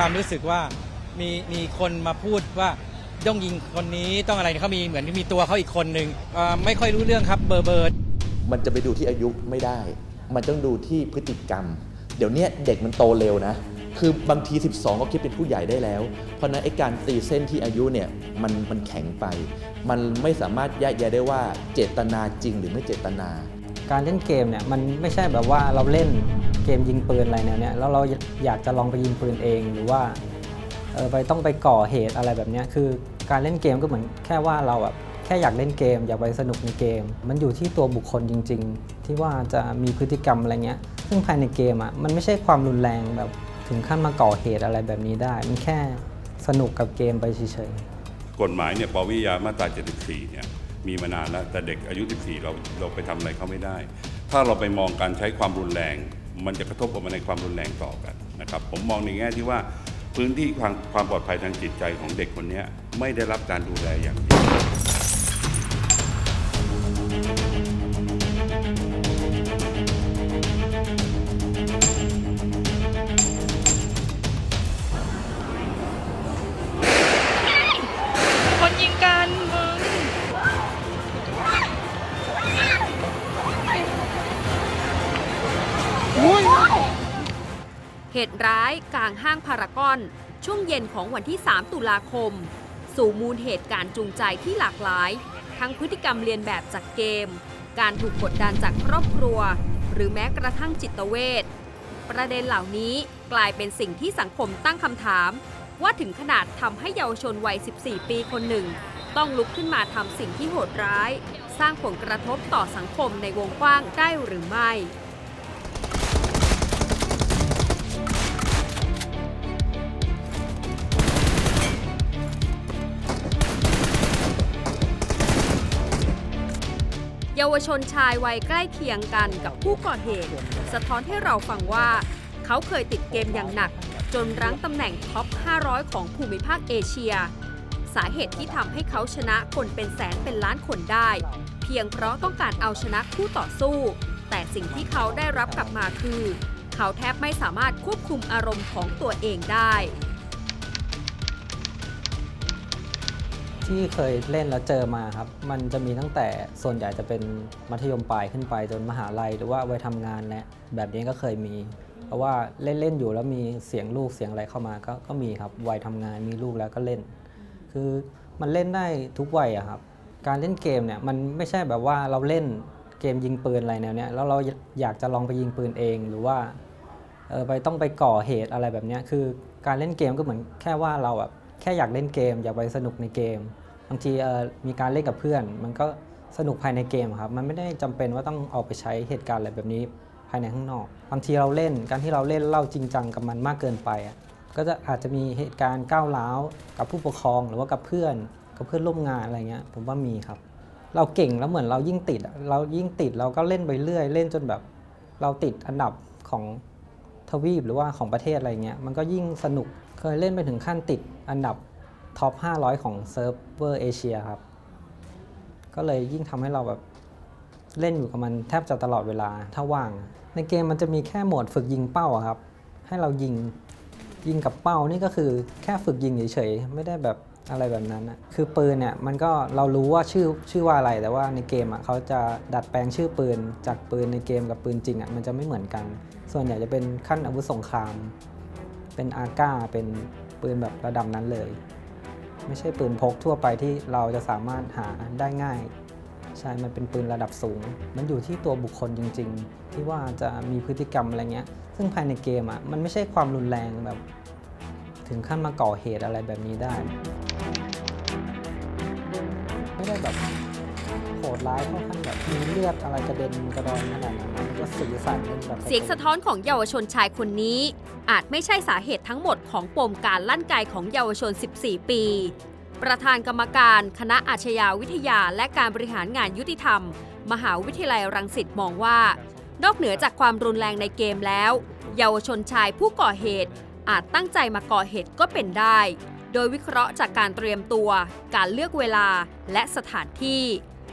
ความรู้สึกว่ามีมีคนมาพูดว่าต้องยิงคนนี้ต้องอะไรเขามีเหมือนมีตัวเขาอีกคนหนึ่งอ่อไม่ค่อยรู้เรื่องครับเบอร์เบอร์ มันจะไปดูที่อายุไม่ได้ มันต้องดูที่พฤติกรรม เดี๋ยวเนี้ยเด็กมันโตเร็วนะ คือบางที 12 ก็คิดเป็นผู้ใหญ่ได้แล้ว เพราะฉะนั้นไอ้การตีเส้นที่อายุเนี่ยมันมันแข็งไป มันไม่สามารถแยกแยะได้ว่าเจตนาจริงหรือไม่เจตนา การเล่นเกมเนี่ยมันไม่ใช่แบบว่าเราเล่นเกมยิงปืนอะไรแนวเนี้ยแล้วเราอยากจะลองไปยิงปืนเองหรือว่าเออไปต้องไปก่อเหตุอะไรแบบเนี้ยคือการเล่นเกมก็เหมือนแค่ว่าเราแบบแค่อยากเล่นเกม อยากไปสนุกในเกม มันอยู่ที่ตัวบุคคลจริง ๆ ที่ว่าจะมีพฤติกรรมอะไรเงี้ย ซึ่งภายในเกมอะมันไม่ใช่ความรุนแรงแบบถึงขั้นมาก่อเหตุอะไรแบบนี้ได้ มันแค่สนุกกับเกมไปเฉยๆกฎหมายเนี่ยปวิยามาตรา 74เนี่ย มีมานานแล้ว แต่เด็กอายุ 14 เราเราไปทำอะไรเขาไม่ได้ ถ้าเราไปมองการใช้ความรุนแรง มันจะกระทบกับมาในความรุนแรงต่อกันนะครับผมมองในแง่ที่ว่าพื้นที่ความความปลอดภัยทางจิตใจของเด็กคนนี้ไม่ได้รับการดูแลอย่างดีายกลางห้างพารากอน ช่วงเย็นของวันที่ 3 ตุลาคม สู่มูลเหตุการณ์จูงใจที่หลากหลาย ทั้งพฤติกรรมเรียนแบบจากเกม การถูกกดดันจากครอบครัว หรือแม้กระทั่งจิตเวชประเด็นเหล่านี้กลายเป็นสิ่งที่สังคมตั้งคำถาม ว่าถึงขนาดทำให้เยาวชนวัย 14 ปีคนหนึ่ง ต้องลุกขึ้นมาทำสิ่งที่โหดร้าย สร้างผลกระทบต่อสังคมในวงกว้างได้หรือไม่ เยาวชนชายวัยใกล้เคียงกันกับผู้ก่อเหตุ สะท้อนให้เราฟังว่า เขาเคยติดเกมอย่างหนัก จนรั้งตำแหน่งท็อป 500 ของภูมิภาคเอเชีย สาเหตุที่ทำให้เขาชนะคนเป็นแสนเป็นล้านคนได้ เพียงเพราะต้องการเอาชนะคู่ต่อสู้ แต่สิ่งที่เขาได้รับกลับมาคือ เขาแทบไม่สามารถควบคุมอารมณ์ของตัวเองได้ ที่เคยเล่นแล้วเจอมาครับ มันจะมีตั้งแต่ส่วนใหญ่จะเป็นมัธยมปลายขึ้นไปจนมหาลัย หรือว่าวัยทำงานและแบบนี้ก็เคยมี เพราะว่าเล่นเล่นอยู่แล้วมีเสียงลูกเสียงอะไรเข้ามาก็ก็มีครับวัยทำงานมีลูกแล้วก็เล่น คือมันเล่นได้ทุกวัยอะครับ การเล่นเกมเนี่ยมันไม่ใช่แบบว่าเราเล่นเกมยิงปืนอะไรแนวเนี้ยแล้วเราอยากจะลองไปยิงปืนเองหรือว่าเออไปต้องไปก่อเหตุอะไรแบบนี้คือการเล่นเกมก็เหมือนแค่ว่าเราแบบแค่อยากเล่นเกม อยากไปสนุกในเกม บางทีมีการเล่นกับเพื่อน มันก็สนุกภายในเกมครับ มันไม่ได้จำเป็นว่าต้องออกไปใช้เหตุการณ์อะไรแบบนี้ภายในข้างนอก บางทีเราเล่นการที่เราเล่นเล่าจริงจังกับมันมากเกินไปอะก็จะอาจจะมีเหตุการณ์ก้าวร้าวกับผู้ปกครองหรือว่ากับเพื่อนกับเพื่อนร่วมงานอะไรเงี้ยผมว่ามีครับ เราเก่งแล้วเหมือนเรายิ่งติด เรายิ่งติดเราก็เล่นไปเรื่อย เล่นจนแบบ เราติดอันดับของทวีปหรือว่าของประเทศอะไรเงี้ยมันก็ยิ่งสนุกเคยเล่นไปถึงขั้นติดอันดับ ท็อป 500 ของเซิร์ฟเวอร์เอเชียครับ ก็เลยยิ่งทำให้เราแบบเล่นอยู่กับมันแทบจะตลอดเวลาถ้าว่าง ในเกมมันจะมีแค่โหมดฝึกยิงเป้าครับ ให้เรายิงยิงกับเป้านี่ก็คือแค่ฝึกยิงเฉยๆไม่ได้แบบอะไรแบบนั้นอะคือปืนเนี่ยมันก็เรารู้ว่าชื่อชื่อว่าอะไรแต่ว่าในเกมอะเขาจะดัดแปลงชื่อปืน จากปืนในเกมกับปืนจริงอะมันจะไม่เหมือนกัน ส่วนใหญ่จะเป็นขั้นอาวุธสงคราม เป็นอาก้าเป็นปืนแบบระดับนั้นเลย ไม่ใช่ปืนพกทั่วไปที่เราจะสามารถหาได้ง่าย ใช่ มันเป็นปืนระดับสูง มันอยู่ที่ตัวบุคคลจริง ๆ ที่ว่าจะมีพฤติกรรมอะไรเงี้ย ซึ่งภายในเกมอะมันไม่ใช่ความรุนแรงแบบ ถึงขั้นมาก่อเหตุอะไรแบบนี้ได้ ไม่ได้แบบ ดร้ายเข้าขั้นแบบมีเลือดอะไรกระเด็นกระดอนขนาดนั้นมันก็สีสันเป็นแบบเสียงสะท้อนของเยาวชนชายคนนี้ อาจไม่ใช่สาเหตุทั้งหมดของปมการลั่นไกของเยาวชน 14 ปี ประธานกรรมการคณะอาชญาวิทยาและการบริหารงานยุติธรรม มหาวิทยาลัยรังสิตมองว่า นอกเหนือจากความรุนแรงในเกมแล้ว เยาวชนชายผู้ก่อเหตุ อาจตั้งใจมาก่อเหตุก็เป็นได้โดยวิเคราะห์จากการเตรียมตัว การเลือกเวลา และสถานที่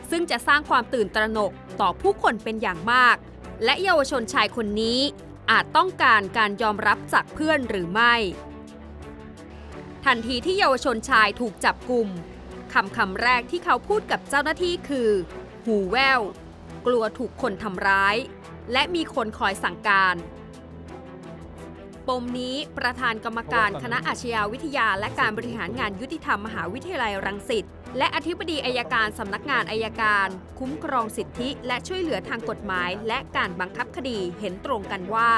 ซึ่งจะสร้างความตื่นตระหนกต่อผู้คนเป็นอย่างมาก และเยาวชนชายคนนี้อาจต้องการการยอมรับจากเพื่อนหรือไม่ ทันทีที่เยาวชนชายถูกจับกลุ่มคำคำแรกที่เขาพูดกับเจ้าหน้าที่คือ หูแวว กลัวถูกคนทำร้าย และมีคนคอยสั่งการ ปมนี้ประธานกรรมการคณะอาชญาวิทยาและการบริหารงานยุติธรรมมหาวิทยาลัยรังสิต และอธิบดีอายการสำนักงานอายการ คุ้มครองสิทธิ และช่วยเหลือทางกฎหมาย และการบังคับคดีเห็นตรงกันว่า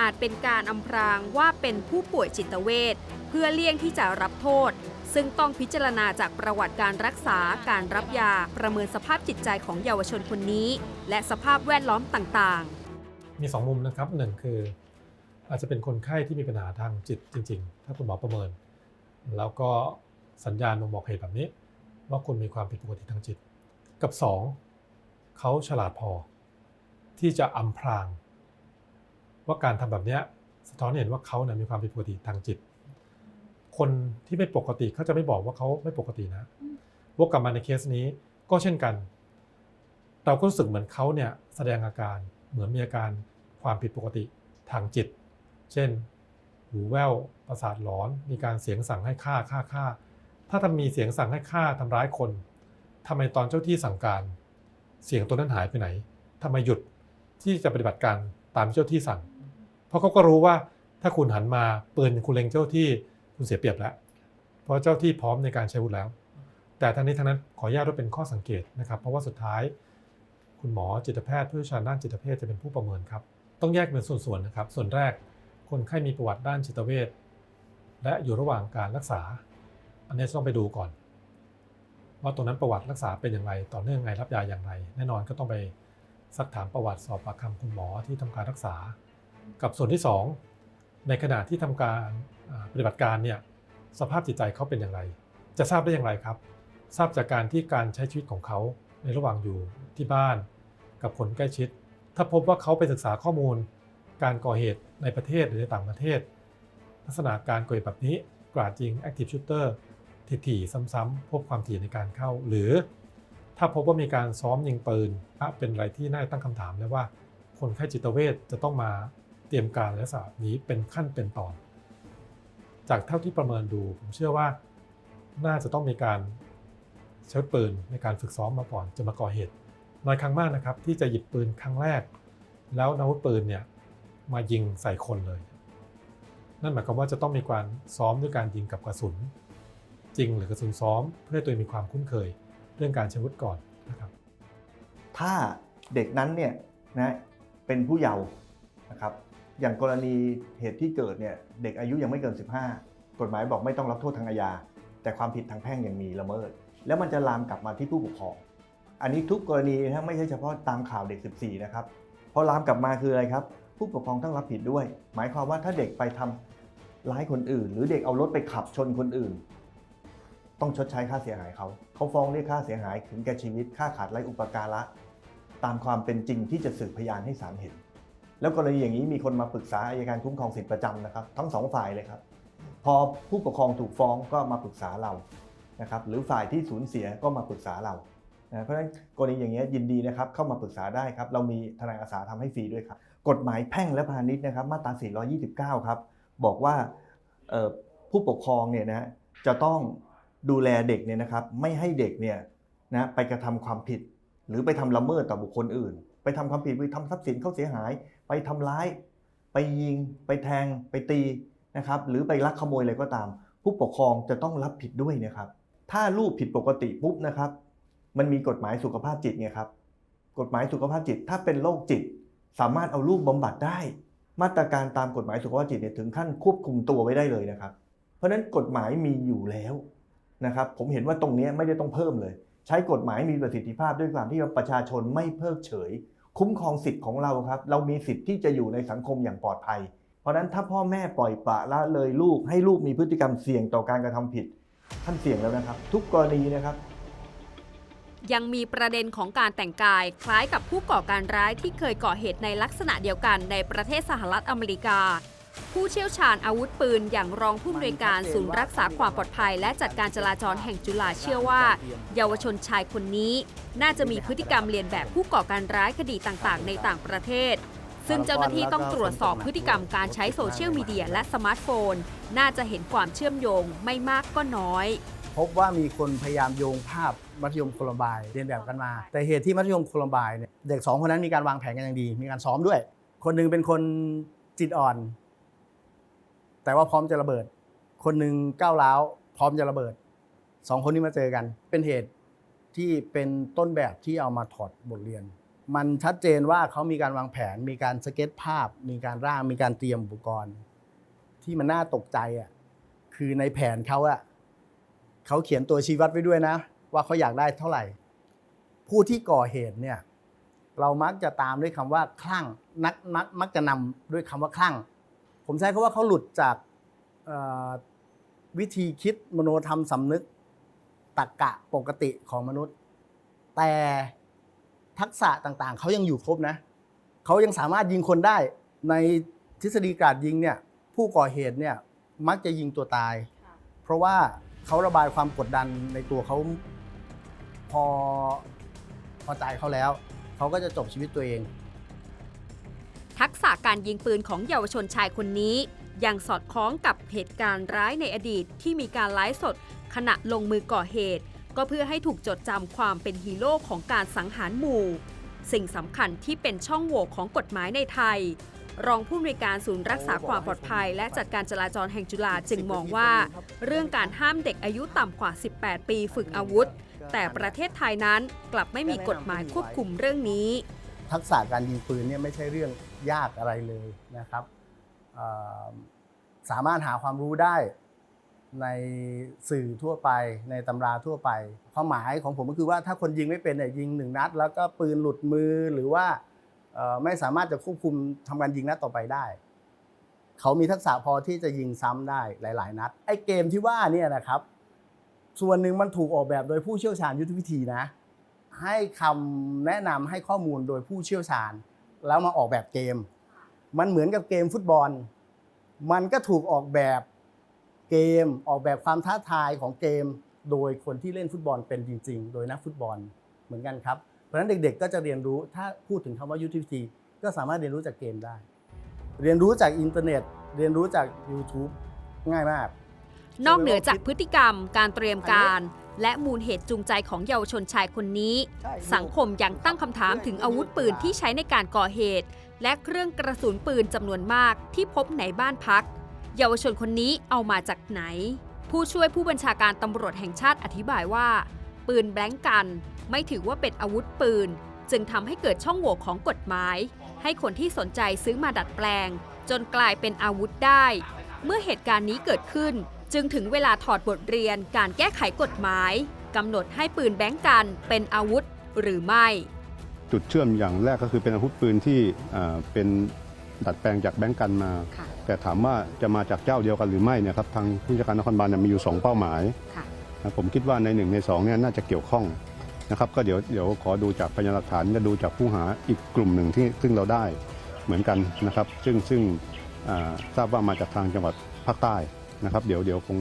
อาจเป็นการอำพรางว่าเป็นผู้ป่วยจิตเวชเพื่อเลี่ยงที่จะรับโทษ ซึ่งต้องพิจารณาจากประวัติการรักษาการรับยาประเมินสภาพจิตใจของเยาวชนคนนี้ และสภาพแวดล้อมต่างๆ มีสองมุมนะครับหนึ่งคืออาจจะเป็นคนไข้ที่มีปัญหาทางจิตจริง ๆ ถ้าคุณหมอประเมิน แล้วก็สัญญาณบ่งบอกเหตุแบบนี้ ว่าคุณมีความผิดปกติทางจิต กับสองเขาฉลาดพอ ที่จะอำพราง ว่าการทำแบบเนี้ยสะท้อนให้เห็นว่าเขาเนี่ยมีความผิดปกติทางจิต คนที่ไม่ปกติเขาจะไม่บอกว่าเขาไม่ปกตินะวกกลับมาในเคสนี้ก็เช่นกัน เราก็รู้สึกเหมือนเขาเนี่ยแสดงอาการเหมือนมีอาการความผิดปกติทางจิต เช่น หูแว่วประสาทหลอน มีการเสียงสั่งให้ฆ่าฆ่าฆ่า ถ้าทำมีเสียงสั่งให้ฆ่าทำร้ายคนทำไมตอนเจ้าที่สั่งการ เสียงตัวนั้นหายไปไหนทำไมหยุดที่จะปฏิบัติการตามเจ้าที่สั่ง เพราะเขาก็รู้ว่าถ้าคุณหันมาปืนคุณเล็งเจ้าที่คุณเสียเปรียบแล้ว เพราะเจ้าที่พร้อมในการใช้วุธแล้ว แต่ทั้งนี้ทั้งนั้นขออนุญาตว่าเป็นข้อสังเกตนะครับ เพราะว่าสุดท้าย คุณหมอจิตแพทย์ผู้เชี่ยวชาญด้านจิตเภทจะเป็นผู้ประเมินครับ ต้องแยกเป็นส่วนๆนะครับ ส่วนแรกคนไข้มีประวัติด้านจิตเวชและอยู่ระหว่างการรักษา อันนี้ต้องไปดูก่อน ว่าตรงนั้นประวัติรักษาเป็นอย่างไร ต่อเนื่องไงรับยาอย่างไร แน่นอนก็ต้องไปซักถามประวัติสอบปากคำคุณหมอที่ทำการรักษา กับส่วนที่ 2 ในขณะที่ทำการปฏิบัติการเนี่ยสภาพจิตใจเขาเป็นอย่างไร จะทราบได้อย่างไรครับ ทราบจากการที่การใช้ชีวิตของเขาในระหว่างอยู่ที่บ้าน กับคนใกล้ชิด ถ้าพบว่าเขาไปศึกษาข้อมูล การก่อเหตุในประเทศหรือในต่างประเทศ ลักษณะการก่อเหตุแบบนี้กราดยิง active shooter ถี่ๆซ้ำๆพบความถี่ในการเข้า หรือ ถ้าพบว่ามีการซ้อมยิงปืนเป็นอะไรที่น่าตั้งคำถามเลยว่า คนไข้จิตเวชจะต้องมาเตรียมการและสานี้เป็นขั้นเป็นตอน จากเท่าที่ประเมินดู ผมเชื่อว่าน่าจะต้องมีการใช้ปืนในการฝึกซ้อมมาก่อนจะมาก่อเหตุน้อยครั้งมากนะครับที่จะหยิบปืนครั้งแรก แล้วอาวุธปืนเนี่ยมายิงใส่คนเลย นั่นหมายความว่าจะต้องมีการซ้อมด้วยการยิงกับกระสุน จริงหรือกระสุนซ้อม เพื่อให้ตัวเองมีความคุ้นเคย เรื่องการใช้อาวุธก่อนนะครับ ถ้าเด็กนั้นเนี่ยนะเป็นผู้เยาว์นะครับ อย่างกรณีเหตุที่เกิดเนี่ยเด็กอายุยังไม่เกิน 15 กฎหมายบอกไม่ต้องรับโทษทางอาญา แต่ความผิดทางแพ่งยังมีละเมิด แล้วมันจะลามกลับมาที่ผู้ปกครอง อันนี้ทุกกรณีนะไม่ใช่เฉพาะตามข่าวเด็ก 14 นะครับพอลามกลับมาคืออะไรครับ ผู้ปกครองต้องรับผิดด้วย หมายความว่าถ้าเด็กไปทำร้ายคนอื่น หรือเด็กเอารถไปขับชนคนอื่น ต้องชดใช้ค่าเสียหายเขา เขาฟ้องเรียกค่าเสียหายถึงแก่ชีวิตค่าขาดไร้อุปการะ ตามความเป็นจริงที่จะสืบพยานให้ศาลเห็น แล้วกรณีอย่างนี้มีคนมาปรึกษาอายการคุ้มครองสิทธิประจำนะครับ ทั้งสองฝ่ายเลยครับ พอผู้ปกครองถูกฟ้องก็มาปรึกษาเรานะครับหรือฝ่ายที่สูญเสียก็มาปรึกษาเรานะเพราะฉะนั้นกรณีอย่างนี้ยินดีนะครับเข้ามาปรึกษาได้ครับ เรามีทนายอาสาทำให้ฟรีด้วยครับ กฎหมายแพ่งและพาณิชย์นะครับ มาตรา 429 ครับ บอกว่าผู้ปกครองเนี่ยนะจะต้อง ดูแลเด็กเนี่ยนะครับไม่ให้เด็กเนี่ยนะไปกระทำความผิด หรือไปทำละเมิดต่อบุคคลอื่น ไปทำความผิดไปทำทรัพย์สินเขาเสียหาย ไปทำร้าย ไปยิง ไปแทง ไปตีนะครับหรือไปลักขโมยอะไรก็ตาม ผู้ปกครองจะต้องรับผิดด้วยนะครับถ้าลูกผิดปกติปุ๊บนะครับ มันมีกฎหมายสุขภาพจิตไงครับกฎหมายสุขภาพจิตถ้าเป็นโรคจิต สามารถเอาลูกบำบัดได้ มาตรการตามกฎหมายสุขภาพจิตเนี่ยถึงขั้นควบคุมตัวไว้ได้เลยนะครับ เพราะฉะนั้นกฎหมายมีอยู่แล้ว นะครับผมเห็นว่าตรงนี้ไม่ได้ต้องเพิ่มเลย ใช้กฎหมายมีประสิทธิภาพด้วยความที่ว่าประชาชนไม่เพิกเฉย คุ้มครองสิทธิ์ของเราครับ เรามีสิทธิ์ที่จะอยู่ในสังคมอย่างปลอดภัย เพราะฉะนั้นถ้าพ่อแม่ปล่อยปละละเลยลูกให้ลูกมีพฤติกรรมเสี่ยงต่อการกระทำผิด ท่านเสี่ยงแล้วนะครับ ทุกกรณีนะครับยังมีประเด็นของการแต่งกายคล้ายกับผู้ก่อการร้ายที่เคยก่อเหตุในลักษณะเดียวกันในประเทศสหรัฐอเมริกา ผู้เชี่ยวชาญอาวุธปืน อย่างรองผู้อำนวยการศูนย์รักษาความปลอดภัย และจัดการจราจรแห่งจุฬาเชื่อว่า เยาวชนชายคนนี้ น่าจะมีพฤติกรรมเลียนแบบผู้ก่อการร้ายคดีต่างๆ ในต่างประเทศ ซึ่งเจ้าหน้าที่ต้องตรวจสอบพฤติกรรมการใช้โซเชียลมีเดียและสมาร์ทโฟน น่าจะเห็นความเชื่อมโยงไม่มากก็น้อย พบว่ามีคนพยายามโยงภาพมัธยมโคลัมบน์เรียนแบบกันมา แต่เหตุที่มัธยมโคลัมบน์เนี่ยเด็กสองคนนั้นมีการวางแผนกันอย่างดี มีการซ้อมด้วย คนหนึ่งเป็นคนจิตอ่อน แต่ว่าพร้อมจะระเบิด คนหนึ่งก้าวร้าวพร้อมจะระเบิดสองคนนี้มาเจอกัน เป็นเหตุที่เป็นต้นแบบที่เอามาถอดบทเรียน มันชัดเจนว่าเขามีการวางแผน มีการสเก็ตภาพ มีการร่างมีการเตรียมอุปกรณ์ ที่มันน่าตกใจอะคือในแผนเขาอะเขาเขียนตัวชี้วัดไว้ด้วยนะ ว่าเขาอยากได้เท่าไหร่ ผู้ที่ก่อเหตุเนี่ยเรามักจะตามด้วยคำว่าคลั่งนักมักมักจะนำด้วยคำว่าคลั่ง ผมใช้คำว่าเขาหลุดจากวิธีคิดมโนธรรมสำนึกตรกกะปกติของมนุษย์ แต่ทักษะต่างๆ เขายังอยู่ครบนะเขายังสามารถยิงคนได้ในทฤษฎีกาดยิงเนี่ยผู้ก่อเหตุเนี่ยมักจะยิงตัวตาย เพราะว่าเขาระบายความกดดันในตัวเขาพอพอใจเขาแล้ว เขาก็จะจบชีวิตตัวเอง ทักษะการยิงปืนของเยาวชนชายคนนี้ ยังสอดคล้องกับเหตุการณ์ร้ายในอดีตที่มีการไลฟ์สด ขณะลงมือก่อเหตุ ก็เพื่อให้ถูกจดจำความเป็นฮีโร่ของการสังหารหมู่ สิ่งสำคัญที่เป็นช่องโหว่ของกฎหมายในไทย รองผู้อำนวยการศูนย์รักษาความปลอดภัย และจัดการจราจรแห่งจุฬาจึงมองว่า เรื่องการห้ามเด็กอายุต่ำกว่า 18 ปีฝึกอาวุธ แต่ประเทศไทยนั้นกลับไม่มีกฎหมายควบคุมเรื่องนี้ ทักษะการยิงปืนเนี่ยไม่ใช่เรื่อง ยากอะไรเลยนะครับสามารถหาความรู้ได้ในสื่อทั่วไป ในตำราทั่วไป ความหมายของผมก็คือว่าถ้าคนยิงไม่เป็นเนี่ยยิงหนึ่งนัด แล้วก็ปืนหลุดมือหรือว่าไม่สามารถจะควบคุมทำการยิงนัดต่อไปได้ เขามีทักษะพอที่จะยิงซ้ำได้หลาย ๆ นัดไอ้เกมที่ว่าเนี่ยนะครับ ส่วนหนึ่งมันถูกออกแบบโดยผู้เชี่ยวชาญยุทธวิธีนะ ให้คำแนะนำให้ข้อมูลโดยผู้เชี่ยวชาญ แล้วมาออกแบบเกม มันเหมือนกับเกมฟุตบอล มันก็ถูกออกแบบเกมออกแบบความท้าทายของเกม โดยคนที่เล่นฟุตบอลเป็นจริง ๆ โดยนักฟุตบอลเหมือนกันครับ เพราะฉะนั้นเด็กๆ ก็จะเรียนรู้ถ้าพูดถึงคำว่ายุทธวิธีก็สามารถเรียนรู้จากเกมได้ เรียนรู้จากอินเทอร์เน็ต เรียนรู้จาก YouTube ง่ายมาก นอกเหนือจากพฤติกรรมการเตรียมการ และมูลเหตุจูงใจของเยาวชนชายคนนี้ สังคมยังตั้งคำถามถึงอาวุธปืนที่ใช้ในการก่อเหตุ และเครื่องกระสุนปืนจำนวนมากที่พบในบ้านพัก เยาวชนคนนี้เอามาจากไหน ผู้ช่วยผู้บัญชาการตำรวจแห่งชาติอธิบายว่า ปืนแบล็งกัน ไม่ถือว่าเป็นอาวุธปืน จึงทำให้เกิดช่องโหว่ของกฎหมาย ให้คนที่สนใจซื้อมาดัดแปลง จนกลายเป็นอาวุธได้ เมื่อเหตุการณ์นี้เกิดขึ้น จึงถึงเวลาถอดบทเรียนการแก้ไขกฎหมายกำหนดให้ปืนแบงก์กันเป็นอาวุธหรือไม่ จุดเชื่อมอย่างแรกก็คือเป็นอาวุธปืนที่อ่าเป็นดัดแปลงจากแบงก์กันมาค่ะแต่ถามว่าจะมาจากเจ้าเดียวกันหรือไม่เนี่ยครับทางผู้จัดการนครบาลเนี่ยมีอยู่ 2 เป้าหมายค่ะนะผมคิดว่าใน1ใน2เนี่ยน่าจะเกี่ยวข้องนะครับก็เดี๋ยวเดี๋ยวขอดูจากพยานหลักฐานจะดูจากผู้หาอีกกลุ่มหนึ่งที่ซึ่งเราได้เหมือนกันนะครับ ซึ่งซึ่งอ่าทราบว่ามาจากทางจังหวัดภาคใต้ นะครับเดี๋ยวเดี๋ยวคง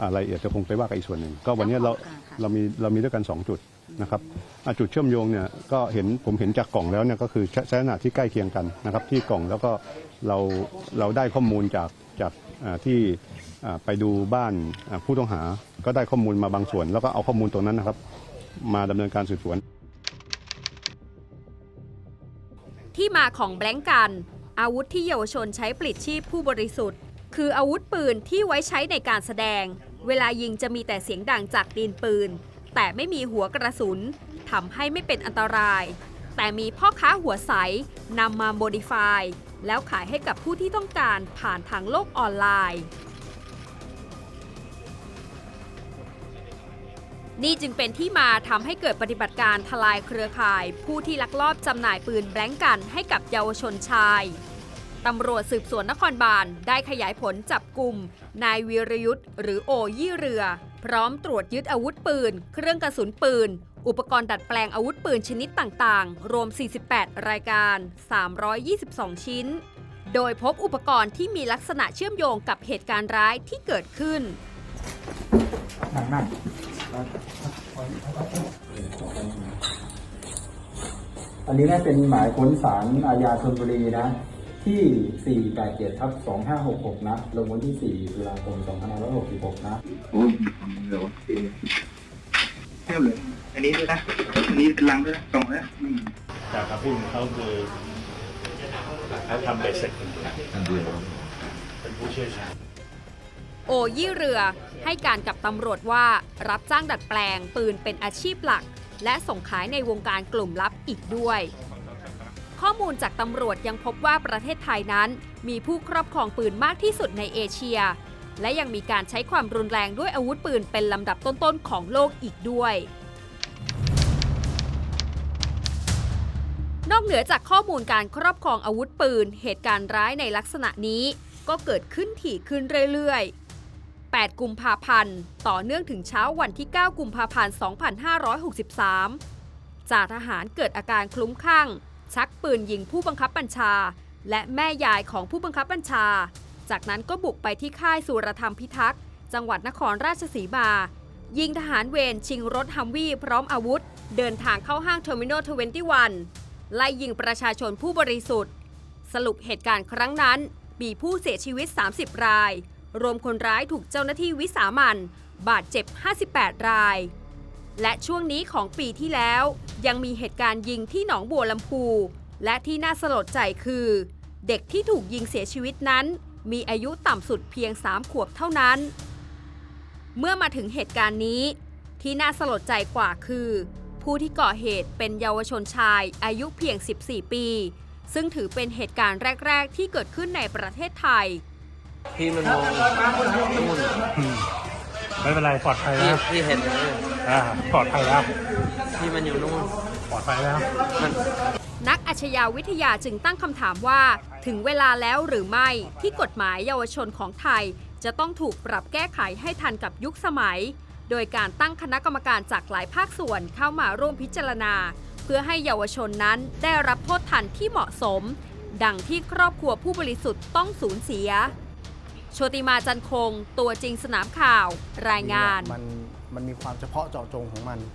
อ่ารายละเอียดจะคงไปว่ากันอีกส่วนหนึ่งก็วันนี้เราเรามีเรามีด้วยกัน 2 จุดนะครับอ่าจุดเชื่อมโยงเนี่ยก็เห็นผมเห็นจากกล่องแล้วเนี่ยก็คือใช้ขนาดที่ใกล้เคียงกันนะครับที่กล่องแล้วก็เราเราได้ข้อมูลจากจากอ่าที่อ่าไปดูบ้านอ่าผู้ต้องหา ก็ได้ข้อมูลมาบางส่วน แล้วก็เอาข้อมูลตรงนั้นนะครับ มาดำเนินการสืบสวน ที่มาของแบงก์กัน อาวุธที่เยาวชนใช้ปลิดชีพผู้บริสุทธิ์ คืออาวุธปืนที่ไว้ใช้ในการแสดง เวลายิงจะมีแต่เสียงดังจากดินปืน แต่ไม่มีหัวกระสุนทำให้ไม่เป็นอันตราย แต่มีพ่อค้าหัวใสนำมาโมดิฟายแล้วขายให้กับผู้ที่ต้องการผ่านทางโลกออนไลน์ นี่จึงเป็นที่มาทำให้เกิดปฏิบัติการทลายเครือข่าย ผู้ที่ลักลอบจำหน่ายปืนแบล็งกันให้กับเยาวชนชาย ตำรวจสืบสวนนครบาลได้ขยายผลจับกลุ่มนายวีรยุทธ์หรือโอยี่เรือ พร้อมตรวจยึดอาวุธปืน เครื่องกระสุนปืน อุปกรณ์ดัดแปลงอาวุธปืนชนิดต่างๆ รวม 48 รายการ 322 ชิ้น โดยพบอุปกรณ์ที่มีลักษณะเชื่อมโยงกับเหตุการณ์ร้ายที่เกิดขึ้นเอันนี้น่าเป็นหมายค้นศาลอาญาธนบุรีนะ ที่ 487ทับ2566 นะ ลงวันที่ 4 ตุลาคม 2566 นะ โอ้ยเดี๋ยวเทียบเลย อันนี้ด้วยนะ อันนี้เป็นลังด้วยนะกล่องนะอืมจากคำพูดของเขาคือเขาทำใบเสร็จเป็นเป็นผู้เชี่ยวชาญโอยี่เรือให้การกับตำรวจว่ารับจ้างดัดแปลงปืนเป็นอาชีพหลัก และส่งขายในวงการกลุ่มลับอีกด้วย ข้อมูลจากตำรวจยังพบว่าประเทศไทยนั้น มีผู้ครอบครองปืนมากที่สุดในเอเชีย และยังมีการใช้ความรุนแรงด้วยอาวุธปืนเป็นลำดับต้นๆของโลกอีกด้วย นอกเหนือจากข้อมูลการครอบครองอาวุธปืน เหตุการณ์ร้ายในลักษณะนี้ ก็เกิดขึ้นถี่ขึ้นเรื่อยๆ8 กุมภาพันธ์ ต่อเนื่องถึงเช้าวันที่ 9 กุมภาพันธ์ 2563 จ่าทหารเกิดอาการคลุ้มคลั่ง ชักปืนยิงผู้บังคับบัญชา และแม่ยายของผู้บังคับบัญชา จากนั้นก็บุกไปที่ค่ายสุรธรรมพิทักษ์ จังหวัดนครราชสีมา ยิงทหารเวรชิงรถฮัมวี่พร้อมอาวุธ เดินทางเข้าห้างเทอร์มินอล21ไล่ยิงประชาชนผู้บริสุทธิ์ สรุปเหตุการณ์ครั้งนั้น มีผู้เสียชีวิต 30 ราย รวมคนร้ายถูกเจ้าหน้าที่วิสามันบาดเจ็บ 58 ราย และช่วงนี้ของปีที่แล้ว ยังมีเหตุการณ์ยิงที่หนองบัวลำพู และที่น่าสลดใจคือ เด็กที่ถูกยิงเสียชีวิตนั้น มีอายุต่ำสุดเพียง 3 ขวบเท่านั้น เมื่อมาถึงเหตุการณ์นี้ ที่น่าสลดใจกว่าคือ ผู้ที่ก่อเหตุเป็นเยาวชนชายอายุเพียง 14 ปี ซึ่งถือเป็นเหตุการณ์แรก ๆ ที่เกิดขึ้นในประเทศไทย พี่มันมองนู่น ไม่เป็นไรปลอดภัยพี่แล้วพี่เห็นไหมอ่าปลอดภัยแล้วพี่มันอยู่นู่นปลอดภัยแล้ว มัน นักอาชญาวิทยาจึงตั้งคำถามว่า ถึงเวลาแล้วหรือไม่ที่กฎหมายเยาวชนของไทย จะต้องถูกปรับแก้ไขให้ทันกับยุคสมัย โดยการตั้งคณะกรรมการจากหลายภาคส่วนเข้ามาร่วมพิจารณา เพื่อให้เยาวชนนั้นได้รับโทษทันที่เหมาะสม ดังที่ครอบครัวผู้บริสุทธิ์ต้องสูญเสีย โชติมาจันคง ตัวจริงสนามข่าว รายงาน มันมันมีความเฉพาะเจาะจงของมัน